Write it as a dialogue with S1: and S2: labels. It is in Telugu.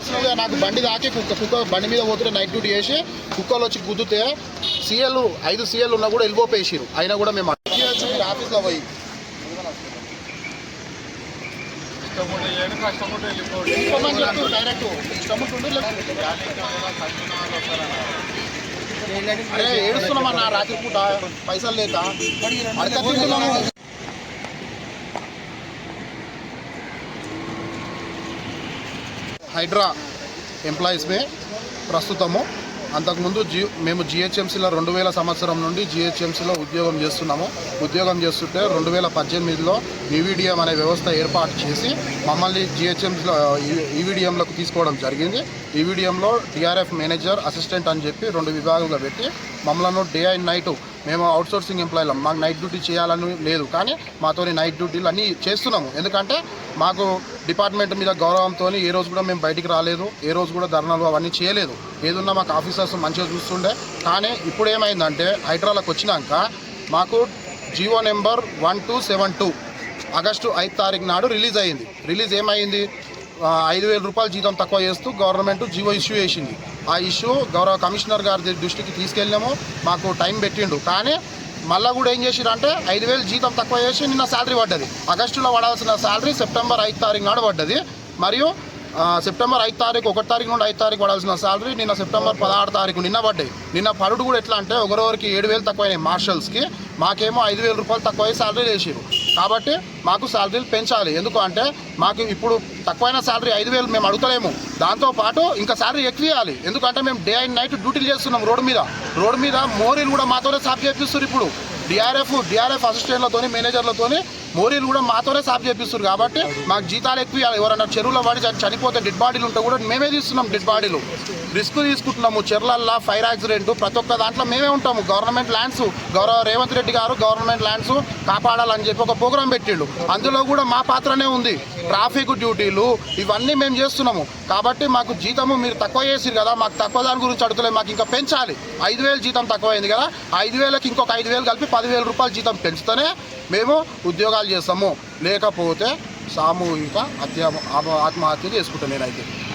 S1: పర్సనల్గా నాకు బండి దాకి కుక్క కుక్క బండి మీద పోతుంటే నైట్ డ్యూటీ చేసి కుక్కలు వచ్చి గుద్దుతే సీఎల్ ఐదు సీఎల్ ఉన్నా కూడా వెళ్ళిపోపేసిరు అయినా కూడా మేము ఆఫీస్లో పోయి. డైరెక్ట్ ఏడుస్తున్నామన్నా రాత్రి పూట పైసలు లేక. అడక హైడ్రా ఎంప్లాయీస్మే ప్రస్తుతము. అంతకుముందు జీ మేము జిహెచ్ఎంసీలో రెండు వేల సంవత్సరం నుండి జిహెచ్ఎంసీలో ఉద్యోగం చేస్తున్నాము. ఉద్యోగం చేస్తుంటే రెండు వేల పద్దెనిమిదిలో ఈవీడిఎం అనే వ్యవస్థ ఏర్పాటు చేసి మమ్మల్ని జిహెచ్ఎంసీలో ఈవీడిఎంలకు తీసుకోవడం జరిగింది. ఈవీడిఎంలో టీఆర్ఎఫ్ మేనేజర్ అసిస్టెంట్ అని చెప్పి రెండు విభాగాలుగా పెట్టి మమ్మల్ని డే అండ్ నైట్ మేము అవుట్సోర్సింగ్ ఎంప్లాయీలం మాకు నైట్ డ్యూటీ చేయాలని లేదు కానీ మాతోని నైట్ డ్యూటీలు అన్నీ చేస్తున్నాము. ఎందుకంటే మాకు డిపార్ట్మెంట్ మీద గౌరవంతో ఏ రోజు కూడా మేము బయటికి రాలేదు ఏ రోజు కూడా ధర్నాలు అవన్నీ చేయలేదు. ఏదున్నా మాకు ఆఫీసర్స్ మంచిగా చూస్తుండే కానీ ఇప్పుడు ఏమైందంటే హైడ్రాలకు వచ్చినాక మాకు Jio number one two seven two August ఐదు తారీఖు నాడు రిలీజ్ అయ్యింది. రిలీజ్ ఏమైంది? ఐదు వేల రూపాయలు జీతం తక్కువ చేస్తూ గవర్నమెంట్ జీవో ఇష్యూ చేసింది. ఆ ఇష్యూ గౌరవ కమిషనర్ గారి దృష్టికి తీసుకెళ్ళాము మాకు టైం పెట్టిండు. కానీ మళ్ళీ కూడా ఏం చేసిరంటే ఐదు వేలు జీతం తక్కువ చేసి నిన్న శాలరీ పడ్డది. ఆగస్టులో పడాల్సిన శాలరీ సెప్టెంబర్ ఐదు తారీఖు నాడు పడ్డది. మరియు సెప్టెంబర్ ఐదు తారీఖు ఒకటి తారీఖు నుండి ఐదు తారీఖు పడాల్సిన శాలరీ నిన్న సెప్టెంబర్ పదహారు తారీఖు నిన్న పడ్డాయి. నిన్న పరుడు కూడా ఎట్లా అంటే ఒకరొకరికి ఏడు వేలు తక్కువైనాయి మార్షల్స్కి. మాకేమో ఐదు వేల రూపాయలు తక్కువ శాలరీ వేసారు కాబట్టి మాకు శాలరీలు పెంచాలి. ఎందుకు అంటే మాకు ఇప్పుడు తక్కువైన శాలరీ ఐదు వేలు మేము అడుగుతలేము. దాంతోపాటు ఇంకా శాలరీ ఎక్కువ ఇవ్వాలి. ఎందుకంటే మేము డే అండ్ నైట్ డ్యూటీలు చేస్తున్నాం రోడ్డు మీద. రోడ్డు మీద మోరీలు కూడా మాతోనే సాఫ్ చేపిస్తారు ఇప్పుడు. డిఆర్ఎఫ్ డిఆర్ఎఫ్ అసిస్టెంట్లతోని మేనేజర్లతోని మోరీలు కూడా మాతోనే సాఫ్ చేపిస్తారు కాబట్టి మాకు జీతాలు ఎక్కువ ఇవ్వాలి. ఎవరైనా చెరువులో పడి చనిపోతే డెడ్ బాడీలు ఉంటే కూడా మేమే తీస్తున్నాం డెడ్ బాడీలు రిస్క్ తీసుకుంటున్నాము. చెర్లల్లో ఫైర్ యాక్సిడెంట్ ప్రతి ఒక్క దాంట్లో మేమే ఉంటాము. గవర్నమెంట్ ల్యాండ్స్ గౌరవ రేవంత్ రెడ్డి గారు గవర్నమెంట్ ల్యాండ్స్ కాపాడాలని చెప్పి ఒక ప్రోగ్రాం పెట్టిండు. అందులో కూడా మా పాత్రనే ఉంది. ట్రాఫిక్ డ్యూటీలు ఇవన్నీ మేము చేస్తున్నాము. కాబట్టి మాకు జీతము మీరు తక్కువ చేసిరు కదా మాకు తక్కువ దాని గురించి అడుగుతలేదు. మాకు ఇంకా పెంచాలి. ఐదు వేలు జీతం తక్కువ అయింది కదా ఐదు వేలకి ఇంకొక ఐదు వేలు కలిపి పదివేల రూపాయలు జీతం పెంచుతూనే మేము ఉద్యోగాలు చేస్తాము లేకపోతే సామూహిక హత్య ఆత్మహత్య చేసుకుంటాను నేనైతే.